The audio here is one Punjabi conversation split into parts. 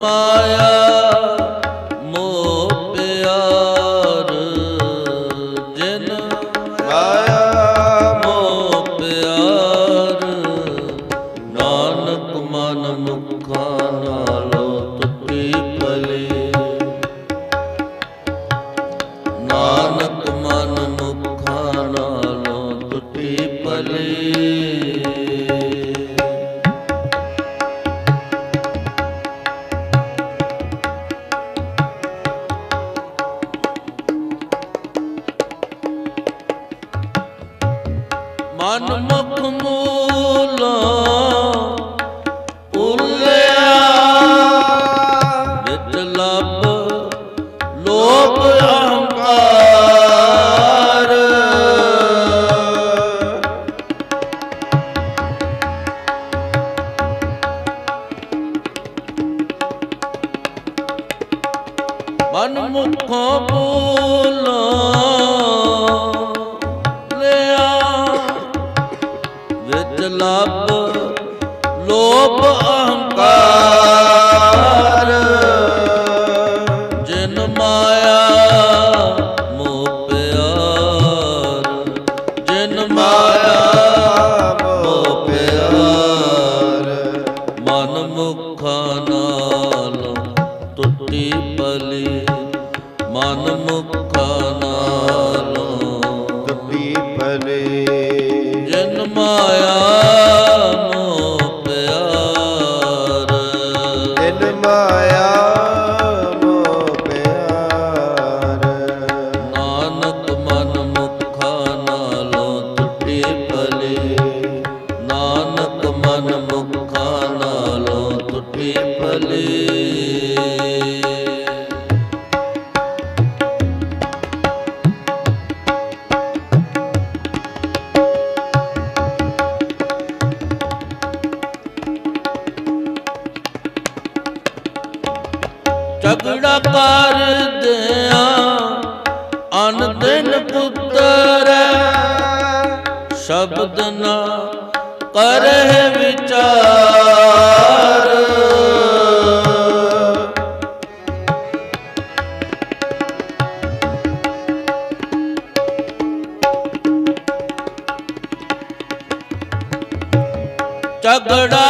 妈呀 ਮਨ ਮਖਮੂ ਜਨਮਾਇਆ ਨਾ ਪਰਦਿਆਂ ਅਨ ਪੁੱਤਰ ਸ਼ਬਦ ਨਾ ਕਰਹਿ ਵਿਚਾਰ। ਝਗੜਾ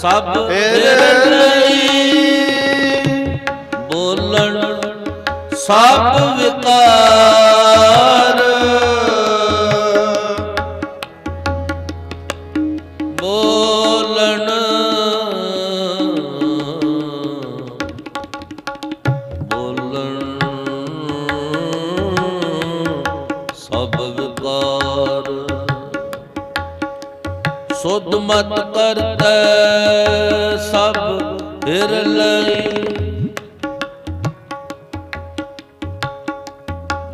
ਸਭ ਤੇਰੇ ਬੋਲਣ ਸਭ ਵਿਕਾਰ। ਬੋਲਣ ਬੋਲਣ ਸਭ ਵਿਕਾਰ। ਸੁਧ ਮਤ ਕਰਤੈ ਸਭ ਹਿਰ ਲਈ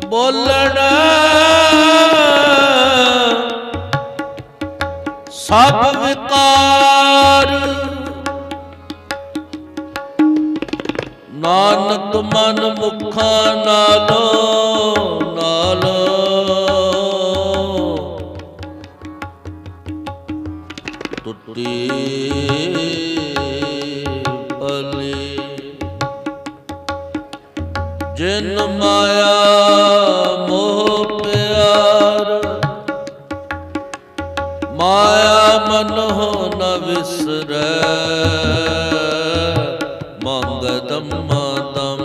ਬੋਲਣਾ ਸਭ ਵਿਕਾਰ। ਨਾਨਕ ਮਨ ਮੁਖਾਂ ਨਾਲੋ ਟੁੱਟੀ ਭਲੀ। ਮਾਇਆ ਮੋਹ ਪਿਆਰ ਮਾਇਆ ਮਨ ਨ ਵਿਸਰੈ। ਮੰਗਦਮ ਤਮ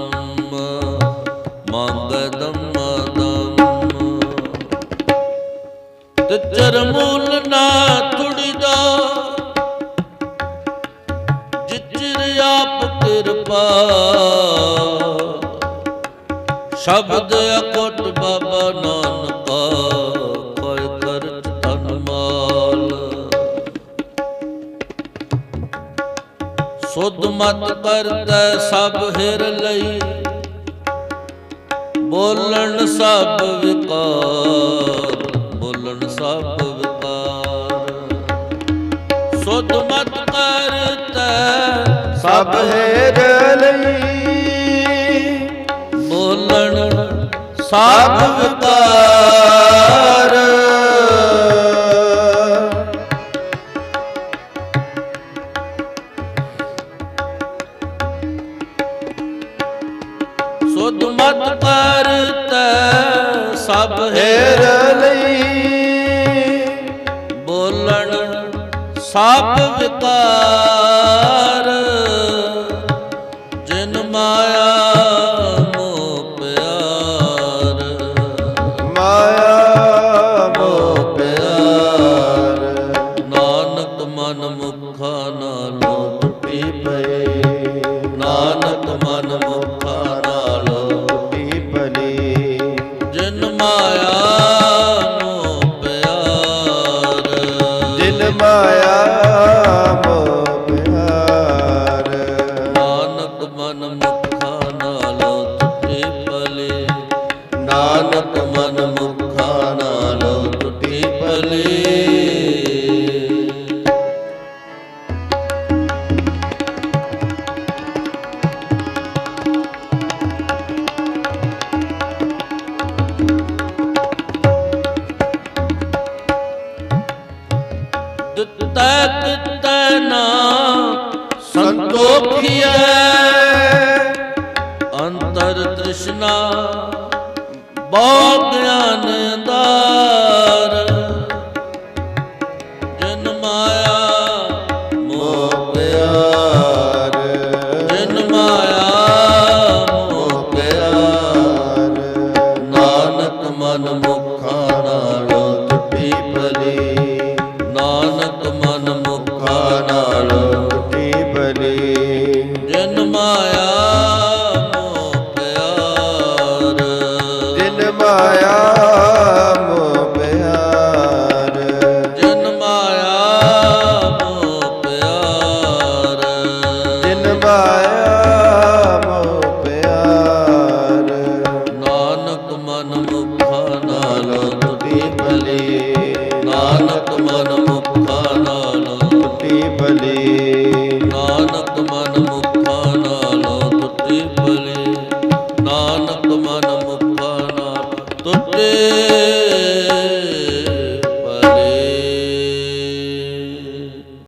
ਤੇ ਚਰਮੂ ਕਿਰਪਾ ਸ਼ਬਦ ਅਕਟ ਬਾਬਾ ਨਾਨਕਾ ਕੋਈ ਕਰਤ ਤਨ ਮਾਲ। ਸੁਧ ਮਤ ਕਰਤੈ ਸਭ ਹਿਰ ਲਈ, ਬੋਲਣ ਸਭ ਵਿਕਾਰ, ਬੋਲਣ ਸਭ ਵਿਕਾਰ। ਸੁਧ ਮਤ ਸਭ ਹੈ ਲਈ ਬੋਲਣ ਸਭ ਵਿਕਾਰ। ਸੁਧ ਮਤ ਕਰਤੈ ਸਭ ਹੈਰ ਹੈ ਲਈ ਬੋਲਣ ਸਭ ਵਿਕਾਰ। ਨਾਨਕ ਮਨ ਮੁਖਾ ਨਾਲੋਂ ਟੁੱਟੇ ਪਲੇ ਦਿੱਤੈ ਦਿੱਤੈ ਨਾ ਸੰਤੋਖੀਐ। ਅੰਤਰ ਤ੍ਰਿਸ਼ਨਾ ਬਹੁ ਗਿਆਨ